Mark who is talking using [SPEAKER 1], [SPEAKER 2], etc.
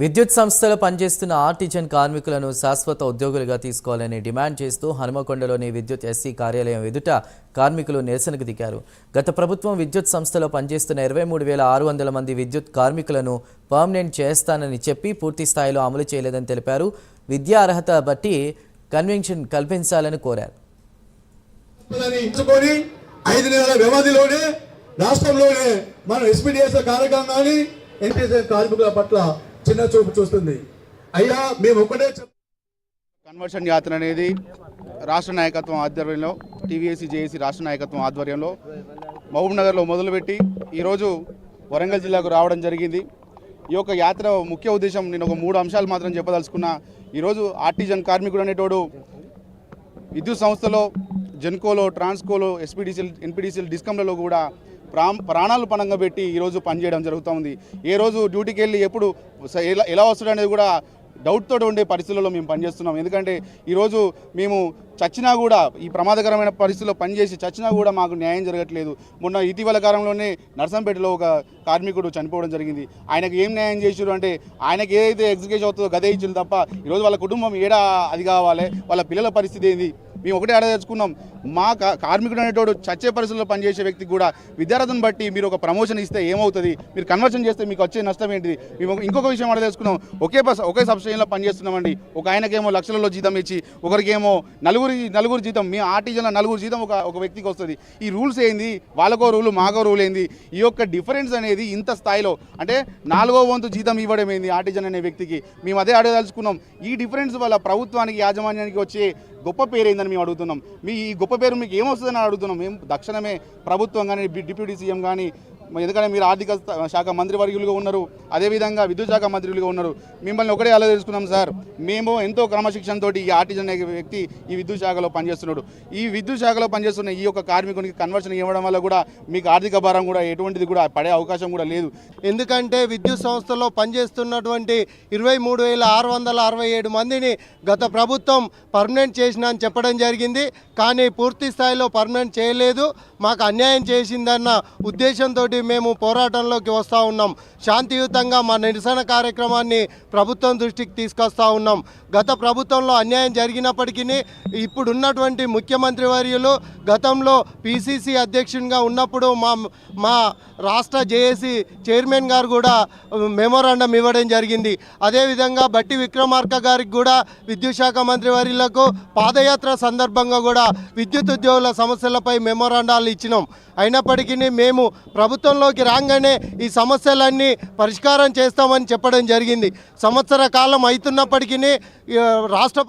[SPEAKER 1] విద్యుత్ సంస్థలో పనిచేస్తున్న ఆర్టిజన్ కార్మికులను శాశ్వత ఉద్యోగులుగా తీసుకోవాలని డిమాండ్ చేస్తూ హనుమకొండలోని విద్యుత్ ఎస్సీ కార్యాలయం ఎదుట కార్మికులు నిరసనకు దిగారు. గత ప్రభుత్వం విద్యుత్ సంస్థలో పనిచేస్తున్న ఇరవై మూడు వేల ఆరు వందల మంది విద్యుత్ కార్మికులను పర్మనెంట్ చేస్తానని చెప్పి పూర్తి స్థాయిలో అమలు చేయలేదని తెలిపారు. విద్యా అర్హత బట్టి కన్వెన్షన్ కల్పించాలని కోరారు.
[SPEAKER 2] ఐదు నెలల వ్యవధిలోనే రాష్ట్రంలోనే మన ఎస్పీడిఎస్ కార్యక్రమం కానీ ఎన్టీఎస్ కార్మికుల పట్ల చిన్న చూపు చూస్తుంది. అయ్యా మేము ఒకటే
[SPEAKER 3] కన్వర్షన్ యాత్ర అనేది రాష్ట్ర నాయకత్వం ఆధ్వర్యంలో టీవీఎస్సీ జేఏసీ రాష్ట్ర నాయకత్వం ఆధ్వర్యంలో మహబూబ్ నగర్లో మొదలుపెట్టి ఈరోజు వరంగల్ జిల్లాకు రావడం జరిగింది. ఈ యొక్క యాత్ర ముఖ్య ఉద్దేశం నేను ఒక మూడు అంశాలు మాత్రం చెప్పదలుచుకున్నా. ఈరోజు ఆర్టిజన్ కార్మికుడు అనేటోడు విద్యుత్ సంస్థలో జెన్కోలో ట్రాన్స్కోలో ఎస్పీడీసీఎల్ ఎన్పీడీసీఎల్ డిస్కంలలో కూడా ప్రా ప్రాణాలు పణంగా పెట్టి ఈరోజు పనిచేయడం జరుగుతుంది ఏ రోజు డ్యూటీకి వెళ్ళి ఎప్పుడు ఎలా ఎలా వస్తాడు అనేది కూడా డౌట్తో ఉండే పరిస్థితుల్లో మేము పనిచేస్తున్నాం. ఎందుకంటే ఈరోజు మేము చచ్చినా కూడా ఈ ప్రమాదకరమైన పరిస్థితుల్లో పనిచేసి చచ్చినా కూడా మాకు న్యాయం జరగట్లేదు. మొన్న ఇటీవల కాలంలోనే నర్సంపేటలో ఒక కార్మికుడు చనిపోవడం జరిగింది. ఆయనకు ఏం న్యాయం చేసారు అంటే ఆయనకి ఏదైతే ఎగ్జిక్యూషన్ అవుతుందో గదే ఇచ్చింది తప్ప ఈరోజు వాళ్ళ కుటుంబం ఏడా అది కావాలి? వాళ్ళ పిల్లల పరిస్థితి ఏంది? మేము ఒకటే ఆడదలుచుకున్నాం మా కార్మికుడు అనేటోడు చచ్చే పరిస్థితుల్లో పనిచేసే వ్యక్తికి కూడా విద్యార్థులను బట్టి మీరు ఒక ప్రమోషన్ ఇస్తే ఏమవుతుంది? మీరు కన్వర్షన్ చేస్తే మీకు వచ్చే నష్టం ఏంటిది? మేము ఇంకొక విషయం అడగదలుచుకున్నాం ఒకే బస్ ఒకే సబ్స్టేషన్లో పనిచేస్తున్నామండి. ఒక ఆయనకేమో లక్షలలో జీతం ఇచ్చి ఒకరికేమో నలుగురి నలుగురు జీతం మీ ఆర్టిజన్లో నలుగురు జీతం ఒక ఒక వ్యక్తికి వస్తుంది. ఈ రూల్స్ ఏంది? వాళ్ళకో రూలు మాకో రూల్ ఏంది? ఈ యొక్క డిఫరెన్స్ అనేది ఇంత స్థాయిలో అంటే నాలుగో వంతు జీతం ఇవ్వడం ఏంది ఆర్టిజన్ అనే వ్యక్తికి? మేము అదే అడగదలుచుకున్నాం ఈ డిఫరెన్స్ వల్ల ప్రభుత్వానికి యాజమాన్యానికి వచ్చే గొప్ప పేరు ఏందని మేము అడుగుతున్నాం. మీ ఈ గొప్ప పేరు మీకు ఏమొస్తుందని అడుగుతున్నాం. మేము తక్షణమే ప్రభుత్వం కానీ డిప్యూటీ సీఎం కానీ ఎందుకంటే మీరు ఆర్థిక స్థ- శాఖ మంత్రివర్యులుగా ఉన్నారు. అదేవిధంగా విద్యుత్ శాఖ మంత్రులుగా ఉన్నారు. మిమ్మల్ని ఒకటే అలా తెలుసుకున్నాం సార్. మేము ఎంతో క్రమశిక్షణతో ఈ ఆర్టిజన్ అనే వ్యక్తి ఈ విద్యుత్ శాఖలో పనిచేస్తున్నాడు. ఈ విద్యుత్ శాఖలో పనిచేస్తున్న ఈ యొక్క కార్మికునికి కన్వర్షన్ ఇవ్వడం వల్ల కూడా మీకు ఆర్థిక భారం కూడా ఎటువంటిది కూడా పడే అవకాశం కూడా లేదు.
[SPEAKER 4] ఎందుకంటే విద్యుత్ సంస్థలో పనిచేస్తున్నటువంటి ఇరవై మూడు వేల ఆరు వందల అరవై ఏడు మందిని గత ప్రభుత్వం పర్మనెంట్ చేసిన అని చెప్పడం జరిగింది. కానీ పూర్తి స్థాయిలో పర్మనెంట్ చేయలేదు. మాకు అన్యాయం చేసిందన్న ఉద్దేశంతో మేము పోరాటంలోకి వస్తూ ఉన్నాం. శాంతియుతంగా మా నిరసన కార్యక్రమాన్ని ప్రభుత్వం దృష్టికి తీసుకొస్తా ఉన్నాం. గత ప్రభుత్వంలో అన్యాయం జరిగినప్పటికీ ఇప్పుడున్నటువంటి ముఖ్యమంత్రి వర్యులు గతంలో పిసిసి అధ్యక్షునిగా ఉన్నప్పుడు మా మా రాష్ట్ర జేఏసీ చైర్మన్ గారు కూడా మెమోరాండం ఇవ్వడం జరిగింది. అదేవిధంగా బట్టి విక్రమార్క గారికి కూడా విద్యుత్ శాఖ మంత్రి వర్యులకు పాదయాత్ర సందర్భంగా కూడా విద్యుత్ ఉద్యోగుల సమస్యలపై మెమోరాండాలు ఇచ్చినాం. అయినప్పటికీ మేము ప్రభుత్వంలోకి రాగానే ఈ సమస్యలన్నీ పరిష్కారం చేస్తామని చెప్పడం జరిగింది. సంవత్సర కాలం అవుతున్నప్పటికీ రాష్ట్ర